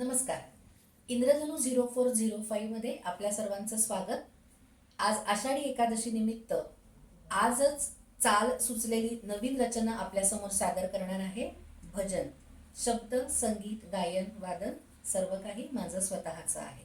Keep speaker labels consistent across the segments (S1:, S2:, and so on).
S1: नमस्कार. Indradhanu zero four zero फाईव्हमध्ये आपल्या सर्वांचं स्वागत. आज आषाढी एकादशी निमित्त आजच चाल सुचलेली नवीन रचना आपल्यासमोर सादर करणार आहे. भजन शब्द संगीत गायन वादन सर्व काही माझं स्वतःचं आहे.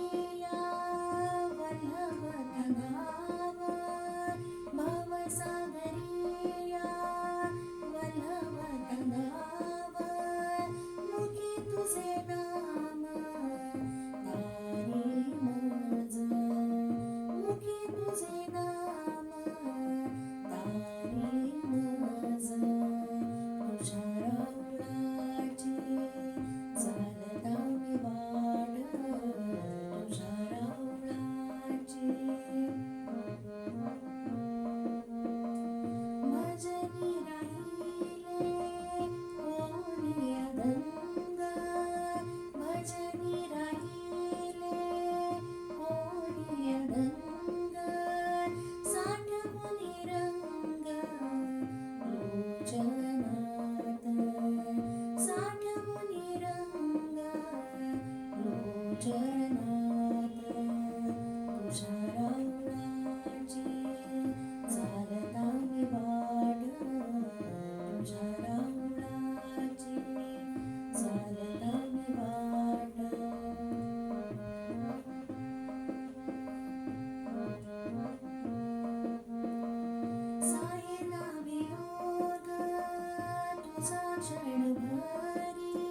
S1: trying you worry.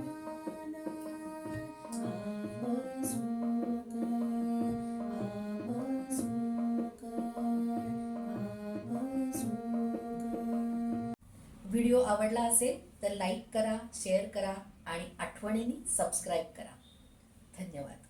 S1: व्हिडिओ आवडला असेल तर लाईक करा शेअर करा आणि आठवणीने सबस्क्राईब करा. धन्यवाद.